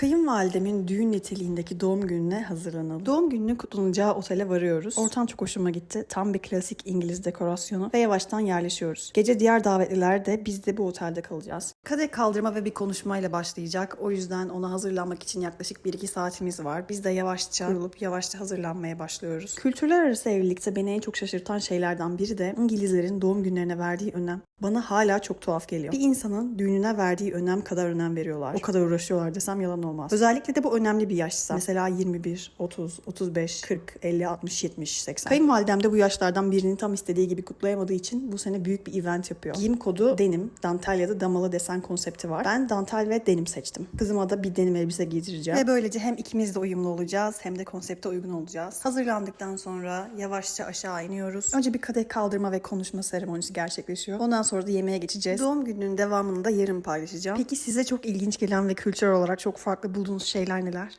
Kayınvalidemin düğün niteliğindeki doğum gününe hazırlanalım. Doğum gününün kutlanacağı otele varıyoruz. Ortam çok hoşuma gitti. Tam bir klasik İngiliz dekorasyonu ve yavaştan yerleşiyoruz. Gece diğer davetliler de biz de bu otelde kalacağız. Kadeh kaldırma ve bir konuşmayla başlayacak. O yüzden ona hazırlanmak için yaklaşık 1-2 saatimiz var. Biz de yavaşça kurulup yavaşça hazırlanmaya başlıyoruz. Kültürler arası evlilikte beni en çok şaşırtan şeylerden biri de İngilizlerin doğum günlerine verdiği önem. Bana hala çok tuhaf geliyor. Bir insanın düğününe verdiği önem kadar önem veriyorlar. O kadar uğraşıyorlar desem yalan olmaz. Özellikle de bu önemli bir yaşsa. Mesela 21, 30, 35, 40, 50, 60, 70, 80. Kayınvalidem de bu yaşlardan birini tam istediği gibi kutlayamadığı için bu sene büyük bir event yapıyor. Giyim kodu denim, dantel ya da damalı desen konsepti var. Ben dantel ve denim seçtim. Kızıma da bir denim elbise giydireceğim. Ve böylece hem ikimiz de uyumlu olacağız hem de konsepte uygun olacağız. Hazırlandıktan sonra yavaşça aşağı iniyoruz. Önce bir kadeh kaldırma ve konuşma seremonisi gerçekleşiyor. Ondan sonra da yemeğe geçeceğiz. Doğum gününün devamını da yarın paylaşacağım. Peki size çok ilginç gelen ve kültürel olarak çok farklı bulduğunuz şeyler neler?